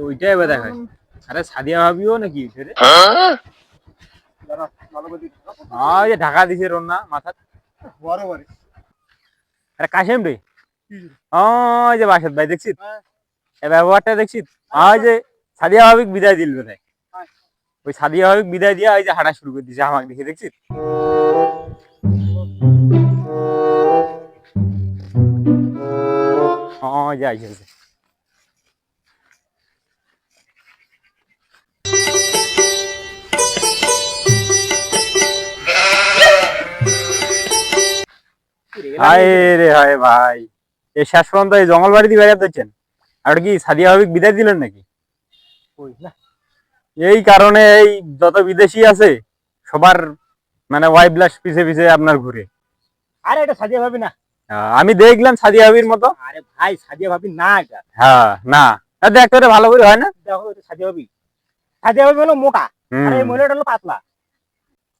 ওইটাই এবার দেখায় আরে সাদিয়া ভাবিও নাকি রে? ঢাকা দিছে রন্না মাথা বারে বারে। আরে কাশেম রে? ওই যে বাসাত ভাই দেখছিস হ্যাঁ। ব্যবহারটা দেখছিস ওই যে সাদিয়া ভাবিক বিদায় দিল বোধ হ্যাঁ। ওই সাদিয়া ভাবিক বিদায় দিয়ে ওই যে হাঁটা শুরু করে দিছে আমাকে দেখে দেখছিস ওই যে আইসে হায় রে হায় ভাই। এই শেষ পর্যন্ত এই জঙ্গল বেড়াতে আর কি সাদিয়া ভাবিক বিদায় দিলেন নাকি? এই কারণে এই যত বিদেশি আছে সবার মানে ওয়াইফ লাস পিছে পিছে আপনার ঘুরে। আরে এটা সাদিয়া ভাবি না। আমি দেখলাম সাদিয়া ভাবির মতো। আরে ভাই সাদিয়া ভাবি না এটা। হ্যাঁ না। ভালো করে হয় না? দেখো সাদিয়া ভাবি। সাদিয়া ভাবি হলো মোটা। হুম। আর এই মহিলাটা হলো পাতলা।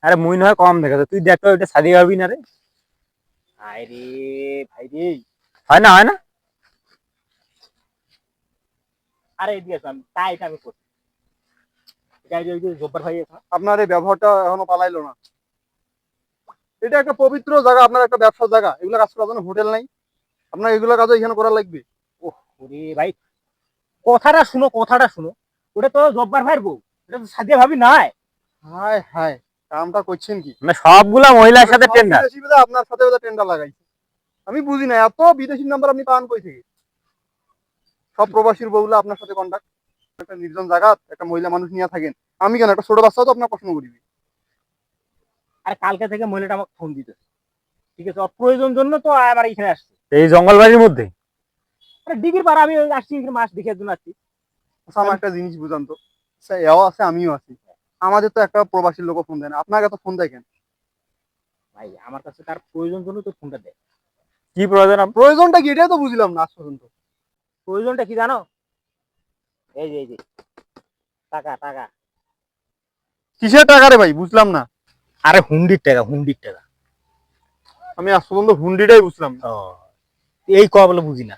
আরে মুই নয় কম দেখা তুই দেখ তো ওইটা সাদিয়া ভাবি না রে? আরে ভাই রে হয় না হয় না? আরে এদিকে তাই এটা আমি করছি। জব্বার ভাই আপনার এই ব্যবহারটা এখনও পালাইলো না। এটা একটা পবিত্র জায়গা আপনার একটা ব্যবসার জায়গা। এগুলো কাজ করার জন্য হোটেল নাই। আপনার এগুলো কাজও এখানে করা লাগবে। ওরে ভাই কথাটা শুনো কথাটা শুনো। ওটা তো জব্বার ভাইয়ের বউ। এটা তো সাদিয়া ভাবি নাই। হায় হায়। কামটা করছেন কি? মানে সবগুলা মহিলার সাথে টেন্ডার আপনার সাথে টেন্ডার লাগাইছে। আমি বুঝি না এত বিদেশি নাম্বার আপনি পান কই থেকে? সব প্রবাসীর বউলা আপনার সাথে কন্ট্যাক্ট একটা নির্জন জায়গা একটা মহিলা মানুষ নিয়ে থাকেন। আমি কেন একটা ছোট বাচ্চাও তো আপনার প্রশ্ন করিবি। আর কালকে থেকে মহিলাটা আমাকে ফোন দিতে ঠিক আছে ওর প্রয়োজন জন্য তো আমার এখানে আসছে। এই জঙ্গল বাড়ির মধ্যে? আরে ডিবির পাড়া আমি আসছি এখানে মাছ দেখার জন্য আসছি। আচ্ছা, আমার একটা জিনিস বুঝান তো। এও আছে আমিও আছি। আমাদের তো একটা প্রবাসীর লোক ফোন দেয় না। আপনাকে তো ফোন দেখেন ভাই আমার কাছে তার প্রয়োজন জন্য তো ফোনটা দেয়। কি প্রয়োজন প্রয়োজনটা কি এটাই তো বুঝলাম না আজ পর্যন্ত। প্রয়োজনটা কি জানো? এই যে এই যে টাকা টাকা। কিসের টাকা রে ভাই? বুঝলাম না। আরে হুন্ডির টাকা হুন্ডির টাকা। আমি আজ পর্যন্ত হুন্ডিটাই বুঝলাম না। ও এই ক বলে বুঝি না।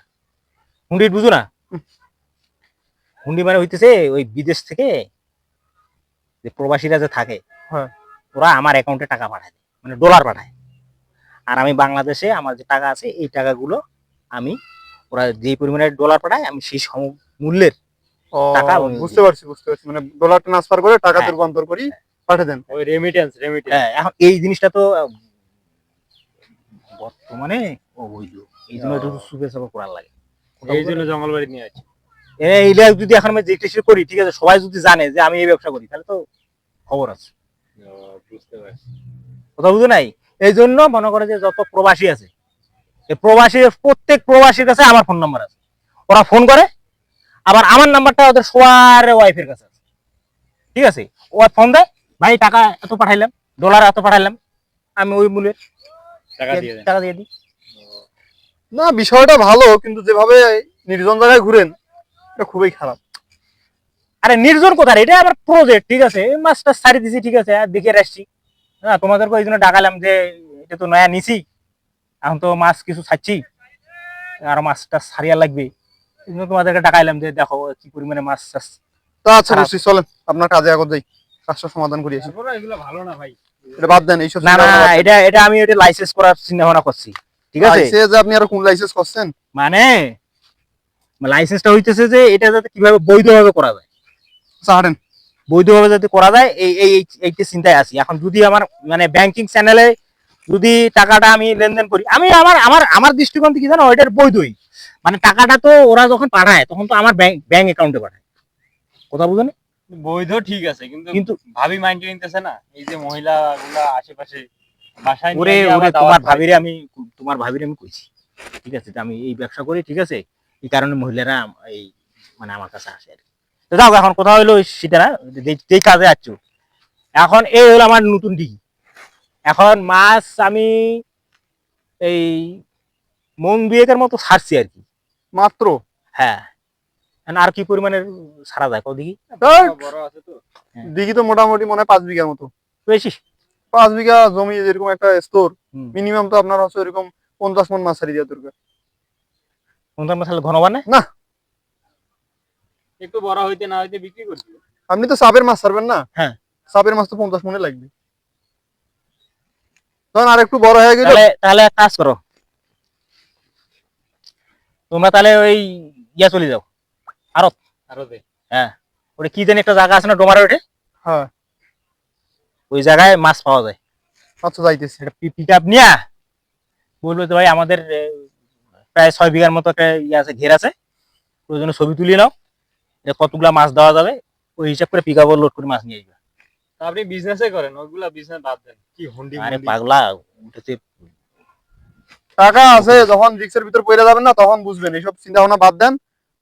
হুন্ডির বুঝো না। হুন্ডি মানে হইতেছে ওই বিদেশ থেকে যে প্রবাসীরা যে থাকে হ্যাঁ। ওরা আমার অ্যাকাউন্টে টাকা পাঠায় দেয়, মানে ডলার পাঠায়। আর আমি বাংলাদেশে আমার যে টাকা আছে এই টাকাগুলো আমি ওরা যে পরিমাণে ডলার পাঠায় আমি সেই সম মূল্যের টাকা বুঝতে পারছি বুঝতে পারছি। মানে ডলার ট্রান্সফার করে টাকাতে হ্যাঁ। রূপান্তর করি পাঠিয়ে দেন। ওই রেমিটেন্স রেমিটেন্স হ্যাঁ এখন এই জিনিসটা তো বর্তমানে অবৈধ এই জন্য একটু সুপে করার লাগে। এই জন্য জঙ্গল বাড়ি নিয়ে আছে। এইটা যদি এখন আমি জিজ্ঞেস করি ঠিক আছে সবাই যদি জানে যে আমি এই ব্যবসা করি তাহলে তো খবর আছে। কথা বুঝো নাই? এই জন্য মনে করে যে যত প্রবাসী আছে প্রবাসী প্রত্যেক প্রবাসীর কাছে আমার ফোন নাম্বার আছে। ওরা ফোন করে আবার আমার নাম্বারটা ওদের সবার ওয়াইফের কাছে আছে। ঠিক আছে? ও ফোন দেয় ভাই টাকা এত পাঠাইলাম ডলার এত পাঠাইলাম আমি ওই মূল্যে টাকা দিয়ে টাকা দিয়ে দিই। না বিষয়টা ভালো কিন্তু যেভাবে নির্জন জায়গায় ঘুরেন এটা খুবই খারাপ। আরে নির্জন কোথায় এটা আবার প্রজেক্ট ঠিক আছে? এই মাছটা সারি দিছি ঠিক আছে? আর দেখে আসছি। হ্যাঁ তোমাদেরকে ওই জন্য ডাকালাম যে এটা তো নয়া নিছি। এখন তো মাছ কিছু ছাড়ছি। আর মাছটা সারিয়া লাগবে। এই জন্য তোমাদেরকে ডাকাইলাম যে দেখো কি পরিমাণে মাছ চাষ তো আচ্ছা। বুঝছি চলেন আপনার কাজে আগত যাই। কাজটা সমাধান করি আসি। এগুলো ভালো না ভাই। এটা বাদ দেন এইসব না না। এটা এটা আমি এটা লাইসেন্স করার চিন্তা ভাবনা করছি। ঠিক আছে? যে আপনি আর কোন লাইসেন্স করছেন? মানে? লাইসেন্সটা হইতেছে যে এটা যাতে কীভাবে বৈধভাবে করা যায়। আচ্ছা, হাঁটেন। বৈধভাবে যদি করা যায় এই এই এইটা চিন্তায় আছি। এখন যদি আমার মানে ব্যাংকিং চ্যানেলে যদি টাকাটা আমি লেনদেন করি আমি আমার আমার আমার দৃষ্টিকোণ থেকে জানো ওইটার বৈধই। মানে টাকাটা তো ওরা যখন পাঠায় তখন তো আমার ব্যাংক ব্যাংক অ্যাকাউন্টে পাঠায়। কথা বুঝলেন বৈধ ঠিক আছে কিন্তু কিন্তু ভাবি মাইন্ড নিতেছে না। এই যে মহিলা গুলা আশেপাশে বাসায় ওরে ওরে তোমার ভাবিরে আমি তোমার ভাবিরে আমি কইছি। ঠিক আছে তো আমি এই ব্যবসা করি ঠিক আছে? এই কারণে মহিলারা এই মানে আমার কাছে আসে আর কি। তো যাও এখন কথা হইল সেটা না যেই কাজে আছো। এখন এই হলো আমার নতুন ডিগি এখন মাছ আমি এই মন দুয়েকের মতো ছাড়ছি আর কি। মাত্র? হ্যাঁ। আর কি পরিমাণের ছাড়া যায় কদিকে বড় আছে তো। দিঘি তো মোটামুটি মনে হয় পাঁচ বিঘার মতো। বেশি? পাঁচ বিঘা জমি যেরকম একটা স্টোর মিনিমাম তো আপনার হচ্ছে এরকম পঞ্চাশ মন মাছ ছাড়ি দেওয়া দরকার। কোনটা মশালা ঘন বানে? না। একটু বড় হইতে না হইতে বিক্রি করছি। আপনি তো সাপের মাছ ছাড়বেন না? হ্যাঁ। সাপের মাছ তো পঞ্চাশ মনে লাগবে। তখন আর একটু বড় হয়ে গেলে তাহলে এক কাজ করো। তোমরা তাহলে ওই ইয়া চলে যাও। আরও দে ওটা কি জানি একটা জায়গা আছে না ডোমারে হ্যাঁ। ওই জায়গায় মাছ পাওয়া যায়। আচ্ছা যাইতেছি। পিক আপ নিয়ে বলব তো ভাই আমাদের প্রায় ছয় বিঘার মতো একটা ইয়ে আছে ঘের আছে। প্রয়োজনে ছবি তুলিয়ে নাও। এটা কতগুলা মাছ দেওয়া যাবে ওই হিসাব করে পিক লোড করে মাছ নিয়ে আসবে। আপনি বিজনেসে করেন ওগুলা বিজনেস বাদ দেন। কি হুন্ডি আরে পাগলা ওটাতে টাকা আছে যখন রিক্সের ভিতর পড়ে যাবেন না তখন বুঝবেন। এইসব চিন্তা ভাবনা বাদ দেন।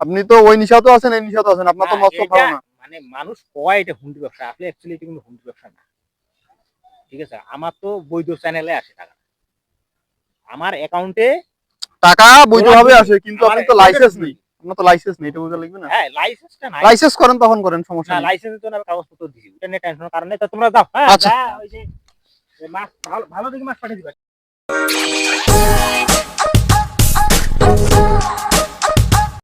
আপনি তো ওই নিশাতে আছেন এই নিশাতে আছেন। আপনার তো এটা খাওয়া না। মানে মানুষ কয় এটা হুন্ডি ব্যবসা? আসলে অ্যাকচুয়ালি এটা কিন্তু হুন্ডি ব্যবসা না। ঠিক আছে? আমার তো বৈধ চ্যানেলে আসে টাকা। আমার অ্যাকাউন্টে টাকা বৈধভাবে ভাবে আসে কিন্তু আপনি তো লাইসেন্স নেই। আপনার তো লাইসেন্স নেই এটা বোঝা লাগবে না। হ্যাঁ লাইসেন্সটা নাই। লাইসেন্স করেন তখন করেন সমস্যা না লাইসেন্স তো না কাগজপত্র দিছি এটা নিয়ে টেনশন কারণে তো তোমরা যাও হ্যাঁ আচ্ছা। ওই যে মাছ ভালো ভালো দেখে মাছ পাঠিয়ে দিবা।